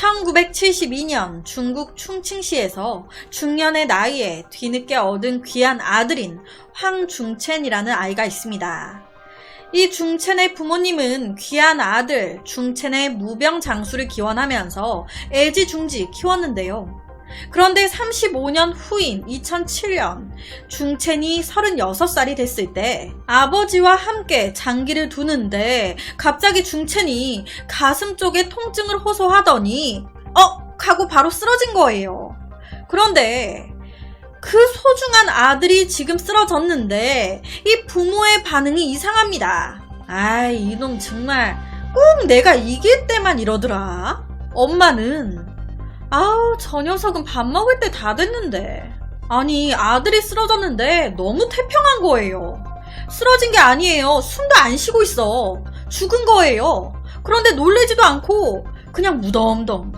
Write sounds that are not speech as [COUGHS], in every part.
1972년 중국 충칭시에서 중년의 나이에 뒤늦게 얻은 귀한 아들인 황중첸이라는 아이가 있습니다. 이 중첸의 부모님은 귀한 아들 중첸의 무병 장수를 기원하면서 애지중지 키웠는데요. 그런데 35년 후인 2007년 중첸이 36살이 됐을 때 아버지와 함께 장기를 두는데 갑자기 중첸이 가슴 쪽에 통증을 호소하더니 어? 하고 바로 쓰러진 거예요. 그런데 그 소중한 아들이 지금 쓰러졌는데 이 부모의 반응이 이상합니다. 아이 이놈 정말 꼭 내가 이길 때만 이러더라. 엄마는 아우, 저 녀석은 밥 먹을 때 다 됐는데. 아니, 아들이 쓰러졌는데 너무 태평한 거예요. 쓰러진 게 아니에요. 숨도 안 쉬고 있어. 죽은 거예요. 그런데 놀래지도 않고 그냥 무덤덤.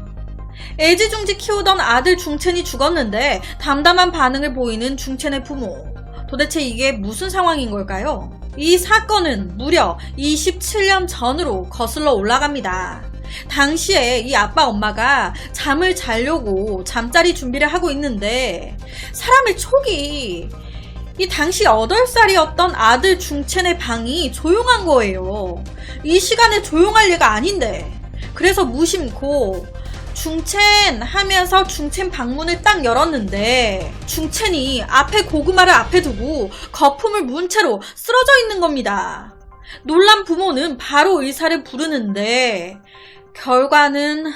애지중지 키우던 아들 중첸이 죽었는데 담담한 반응을 보이는 중첸의 부모. 도대체 이게 무슨 상황인 걸까요? 이 사건은 무려 27년 전으로 거슬러 올라갑니다. 당시에 이 아빠 엄마가 잠을 자려고 잠자리 준비를 하고 있는데 사람의 촉이 이 당시 8살이었던 아들 중첸의 방이 조용한 거예요. 이 시간에 조용할 리가 아닌데. 그래서 무심코 중첸 하면서 중첸 방문을 딱 열었는데 중첸이 앞에 고구마를 앞에 두고 거품을 문 채로 쓰러져 있는 겁니다. 놀란 부모는 바로 의사를 부르는데 결과는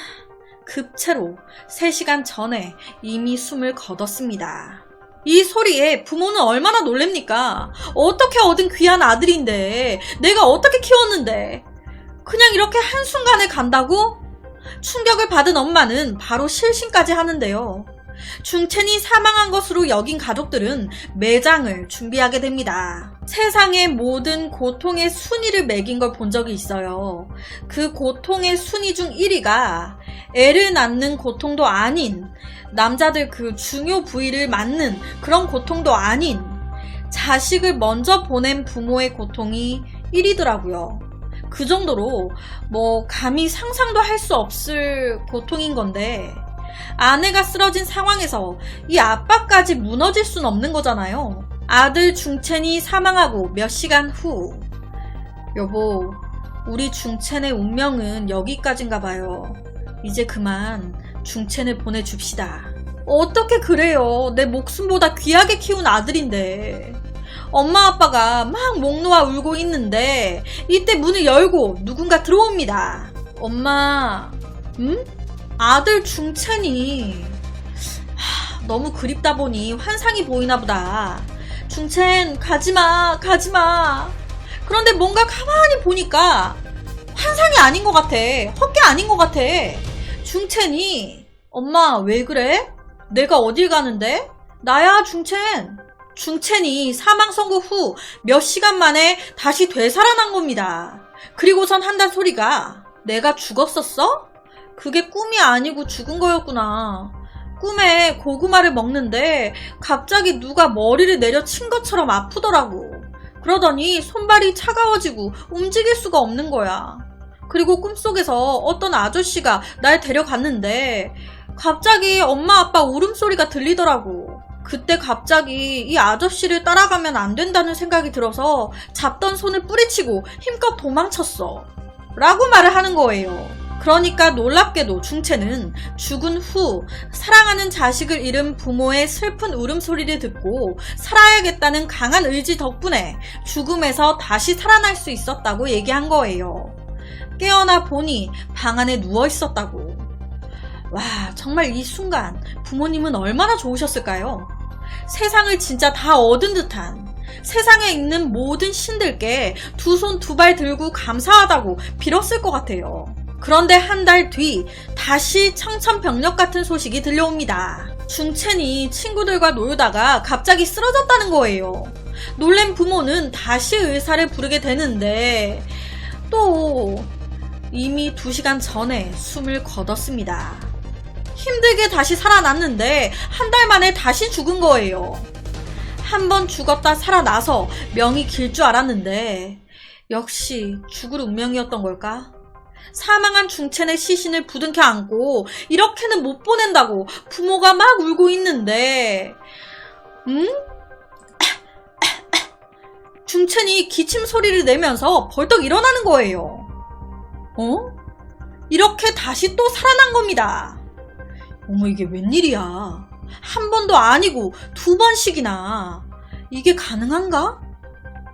급체로 3시간 전에 이미 숨을 거뒀습니다. 이 소리에 부모는 얼마나 놀랍니까? 어떻게 얻은 귀한 아들인데, 내가 어떻게 키웠는데, 그냥 이렇게 한순간에 간다고? 충격을 받은 엄마는 바로 실신까지 하는데요. 중첸이 사망한 것으로 여긴 가족들은 매장을 준비하게 됩니다. 세상의 모든 고통의 순위를 매긴 걸 본 적이 있어요. 그 고통의 순위 중 1위가 애를 낳는 고통도 아닌 남자들 그 중요 부위를 맞는 그런 고통도 아닌 자식을 먼저 보낸 부모의 고통이 1위더라고요. 그 정도로 뭐 감히 상상도 할 수 없을 고통인 건데 아내가 쓰러진 상황에서 이 아빠까지 무너질 순 없는 거잖아요. 아들 중첸이 사망하고 몇 시간 후. 여보, 우리 중첸의 운명은 여기까지인가 봐요. 이제 그만 중첸을 보내줍시다. 어떻게 그래요? 내 목숨보다 귀하게 키운 아들인데. 엄마 아빠가 막 목 놓아 울고 있는데 이때 문을 열고 누군가 들어옵니다. 엄마, 응? 아들 중첸이 하, 너무 그립다 보니 환상이 보이나 보다. 중첸 가지마 가지마. 그런데 뭔가 가만히 보니까 환상이 아닌 것 같아. 헛개 아닌 것 같아. 중첸이 엄마 왜 그래? 내가 어딜 가는데? 나야 중첸. 중첸이 사망 선고 후 몇 시간 만에 다시 되살아난 겁니다. 그리고선 한단 소리가 내가 죽었었어? 그게 꿈이 아니고 죽은 거였구나. 꿈에 고구마를 먹는데 갑자기 누가 머리를 내려 친 것처럼 아프더라고. 그러더니 손발이 차가워지고 움직일 수가 없는 거야. 그리고 꿈속에서 어떤 아저씨가 날 데려갔는데 갑자기 엄마 아빠 울음소리가 들리더라고. 그때 갑자기 이 아저씨를 따라가면 안 된다는 생각이 들어서 잡던 손을 뿌리치고 힘껏 도망쳤어. 라고 말을 하는 거예요. 그러니까 놀랍게도 중채는 죽은 후 사랑하는 자식을 잃은 부모의 슬픈 울음소리를 듣고 살아야겠다는 강한 의지 덕분에 죽음에서 다시 살아날 수 있었다고 얘기한 거예요. 깨어나 보니 방 안에 누워 있었다고. 와, 정말 이 순간 부모님은 얼마나 좋으셨을까요? 세상을 진짜 다 얻은 듯한 세상에 있는 모든 신들께 두 손 두 발 들고 감사하다고 빌었을 것 같아요. 그런데 한 달 뒤 다시 청천벽력 같은 소식이 들려옵니다. 중첸이 친구들과 놀다가 갑자기 쓰러졌다는 거예요. 놀란 부모는 다시 의사를 부르게 되는데 또 이미 두 시간 전에 숨을 거뒀습니다. 힘들게 다시 살아났는데 한 달 만에 다시 죽은 거예요. 한 번 죽었다 살아나서 명이 길 줄 알았는데 역시 죽을 운명이었던 걸까? 사망한 중첸의 시신을 부둥켜 안고 이렇게는 못 보낸다고 부모가 막 울고 있는데 음? [CLEARS THROAT] 중첸이 기침 소리를 내면서 벌떡 일어나는 거예요. 어? 이렇게 다시 또 살아난 겁니다. 어머 이게 웬일이야. 한 번도 아니고 두 번씩이나. 이게 가능한가?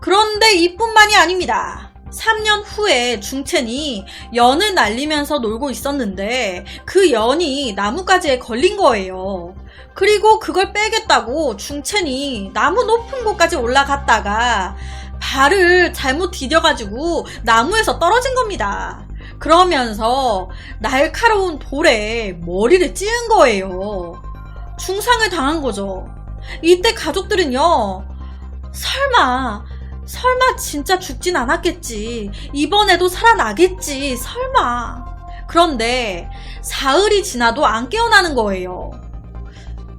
그런데 이뿐만이 아닙니다. 3년 후에 중첸이 연을 날리면서 놀고 있었는데 그 연이 나뭇가지에 걸린 거예요. 그리고 그걸 빼겠다고 중첸이 나무 높은 곳까지 올라갔다가 발을 잘못 디뎌가지고 나무에서 떨어진 겁니다. 그러면서 날카로운 돌에 머리를 찌은 거예요. 중상을 당한 거죠. 이때 가족들은요, 설마, 설마 진짜 죽진 않았겠지. 이번에도 살아나겠지. 설마. 그런데 사흘이 지나도 안 깨어나는 거예요.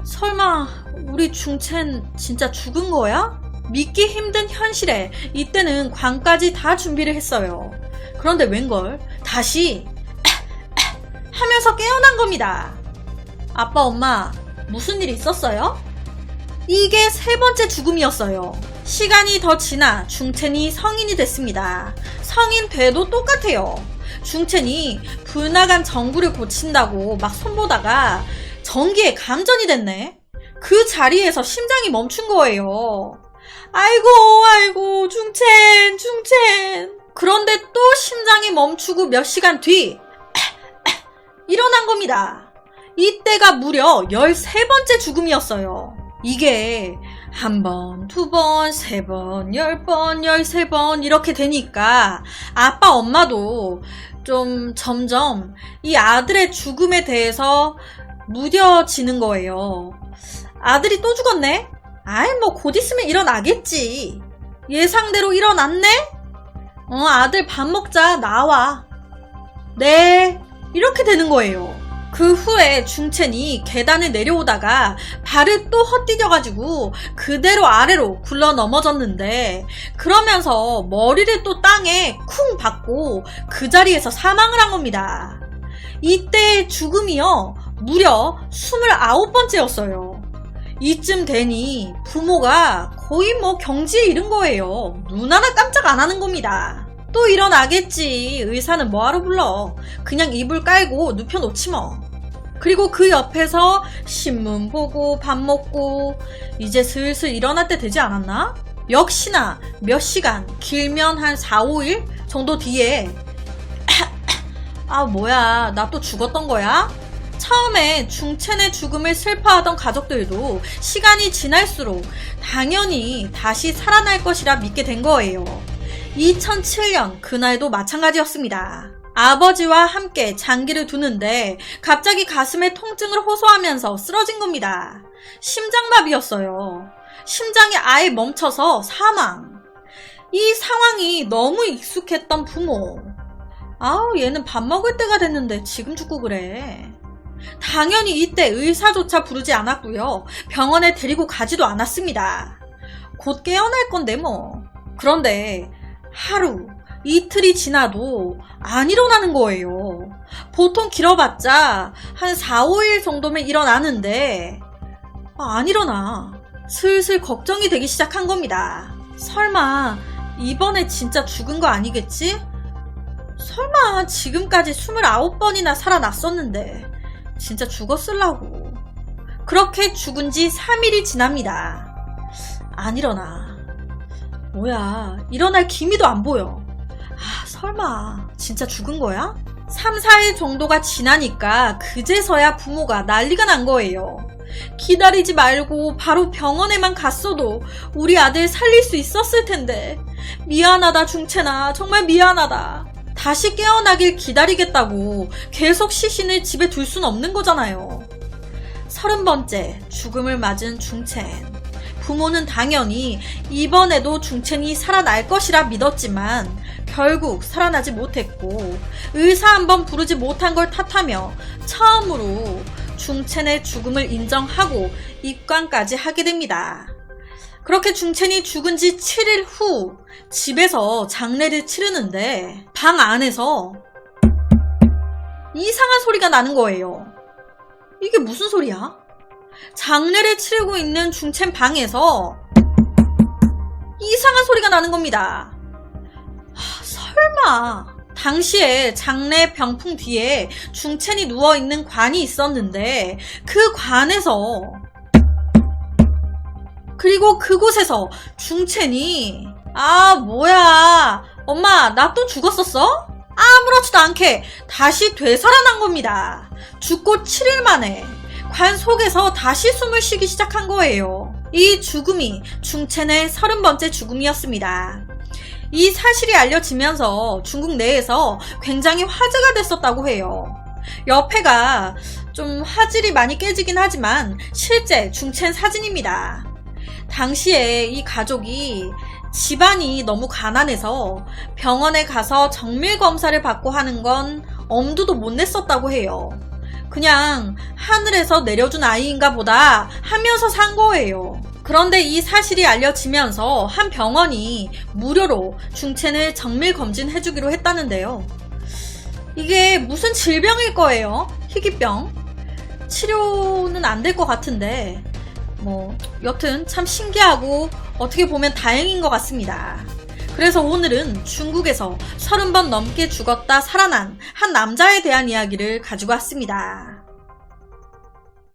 설마 우리 중첸 진짜 죽은 거야? 믿기 힘든 현실에 이때는 관까지 다 준비를 했어요. 그런데 웬걸 다시 [COUGHS] 하면서 깨어난 겁니다. 아빠, 엄마, 무슨 일 있었어요? 이게 세 번째 죽음이었어요. 시간이 더 지나 중첸이 성인이 됐습니다. 성인 돼도 똑같아요. 중첸이 불나간 전구를 고친다고 막 손보다가 전기에 감전이 됐네. 그 자리에서 심장이 멈춘 거예요. 아이고, 아이고, 중첸, 중첸. 그런데 또 심장이 멈추고 몇 시간 뒤, [CLEARS THROAT] 일어난 겁니다. 이때가 무려 13번째 죽음이었어요. 이게 한 번, 두 번, 세 번, 열 번, 열세 번 이렇게 되니까 아빠 엄마도 좀 점점 이 아들의 죽음에 대해서 무뎌지는 거예요. 아들이 또 죽었네? 아이, 뭐 곧 있으면 일어나겠지. 예상대로 일어났네? 어, 아들 밥 먹자. 나와. 네. 이렇게 되는 거예요. 그 후에 중첸이 계단을 내려오다가 발을 또 헛디뎌가지고 그대로 아래로 굴러 넘어졌는데 그러면서 머리를 또 땅에 쿵 박고 그 자리에서 사망을 한 겁니다. 이때 죽음이요 무려 29번째였어요. 이쯤 되니 부모가 거의 뭐 경지에 이른 거예요. 눈 하나 깜짝 안 하는 겁니다. 또 일어나겠지. 의사는 뭐하러 불러. 그냥 이불 깔고 눕혀놓지 뭐. 그리고 그 옆에서 신문 보고 밥 먹고 이제 슬슬 일어날 때 되지 않았나? 역시나 몇 시간, 길면 한 4, 5일 정도 뒤에 [COUGHS] 아 뭐야 나 또 죽었던 거야? 처음에 중첸의 죽음을 슬퍼하던 가족들도 시간이 지날수록 당연히 다시 살아날 것이라 믿게 된 거예요. 2007년 그날도 마찬가지였습니다. 아버지와 함께 장기를 두는데 갑자기 가슴에 통증을 호소하면서 쓰러진 겁니다. 심장마비였어요. 심장이 아예 멈춰서 사망. 이 상황이 너무 익숙했던 부모. 아우, 얘는 밥 먹을 때가 됐는데 지금 죽고 그래. 당연히 이때 의사조차 부르지 않았고요. 병원에 데리고 가지도 않았습니다. 곧 깨어날 건데 뭐. 그런데 하루, 이틀이 지나도 안 일어나는 거예요. 보통 길어봤자 한 4, 5일 정도면 일어나는데 아, 안 일어나. 슬슬 걱정이 되기 시작한 겁니다. 설마 이번에 진짜 죽은 거 아니겠지? 설마 지금까지 29번이나 살아났었는데 진짜 죽었을라고. 그렇게 죽은 지 3일이 지납니다. 안 일어나. 뭐야, 일어날 기미도 안 보여. 아, 설마, 진짜 죽은 거야? 3, 4일 정도가 지나니까 그제서야 부모가 난리가 난 거예요. 기다리지 말고 바로 병원에만 갔어도 우리 아들 살릴 수 있었을 텐데. 미안하다, 중채나. 정말 미안하다. 다시 깨어나길 기다리겠다고 계속 시신을 집에 둘 순 없는 거잖아요. 서른 번째 죽음을 맞은 중첸. 부모는 당연히 이번에도 중첸이 살아날 것이라 믿었지만 결국 살아나지 못했고 의사 한번 부르지 못한 걸 탓하며 처음으로 중첸의 죽음을 인정하고 입관까지 하게 됩니다. 그렇게 중첸이 죽은 지 7일 후 집에서 장례를 치르는데 방 안에서 이상한 소리가 나는 거예요. 이게 무슨 소리야? 장례를 치르고 있는 중첸 방에서 이상한 소리가 나는 겁니다. 하, 설마. 당시에 장례 병풍 뒤에 중첸이 누워있는 관이 있었는데 그 관에서 그리고 그곳에서 중첸이 아 뭐야 엄마 나 또 죽었었어? 아무렇지도 않게 다시 되살아난 겁니다. 죽고 7일 만에 관 속에서 다시 숨을 쉬기 시작한 거예요. 이 죽음이 중첸의 30번째 죽음이었습니다. 이 사실이 알려지면서 중국 내에서 굉장히 화제가 됐었다고 해요. 옆에가 좀 화질이 많이 깨지긴 하지만 실제 중첸 사진입니다. 당시에 이 가족이 집안이 너무 가난해서 병원에 가서 정밀 검사를 받고 하는 건 엄두도 못 냈었다고 해요. 그냥 하늘에서 내려준 아이인가 보다 하면서 산 거예요. 그런데 이 사실이 알려지면서 한 병원이 무료로 중첸을 정밀 검진해주기로 했다는데요. 이게 무슨 질병일 거예요? 희귀병? 치료는 안 될 것 같은데, 뭐, 여튼 참 신기하고 어떻게 보면 다행인 것 같습니다. 그래서 오늘은 중국에서 30번 넘게 죽었다 살아난 한 남자에 대한 이야기를 가지고 왔습니다.